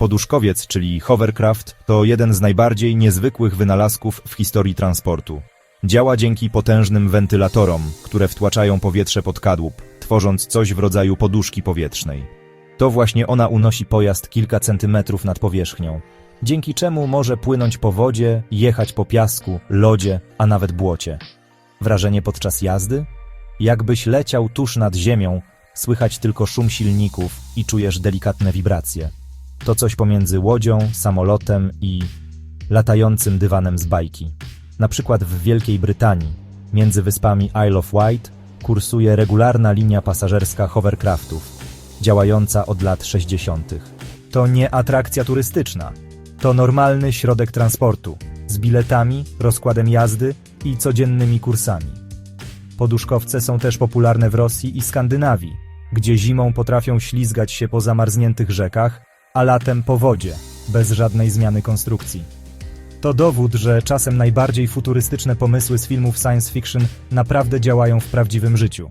Poduszkowiec, czyli hovercraft, to jeden z najbardziej niezwykłych wynalazków w historii transportu. Działa dzięki potężnym wentylatorom, które wtłaczają powietrze pod kadłub, tworząc coś w rodzaju poduszki powietrznej. To właśnie ona unosi pojazd kilka centymetrów nad powierzchnią, dzięki czemu może płynąć po wodzie, jechać po piasku, lodzie, a nawet błocie. Wrażenie podczas jazdy? Jakbyś leciał tuż nad ziemią, słychać tylko szum silników i czujesz delikatne wibracje. To coś pomiędzy łodzią, samolotem i latającym dywanem z bajki. Na przykład w Wielkiej Brytanii, między wyspami Isle of Wight, kursuje regularna linia pasażerska hovercraftów, działająca od lat 60. To nie atrakcja turystyczna, to normalny środek transportu, z biletami, rozkładem jazdy i codziennymi kursami. Poduszkowce są też popularne w Rosji i Skandynawii, gdzie zimą potrafią ślizgać się po zamarzniętych rzekach, a latem po wodzie, bez żadnej zmiany konstrukcji. To dowód, że czasem najbardziej futurystyczne pomysły z filmów science fiction naprawdę działają w prawdziwym życiu.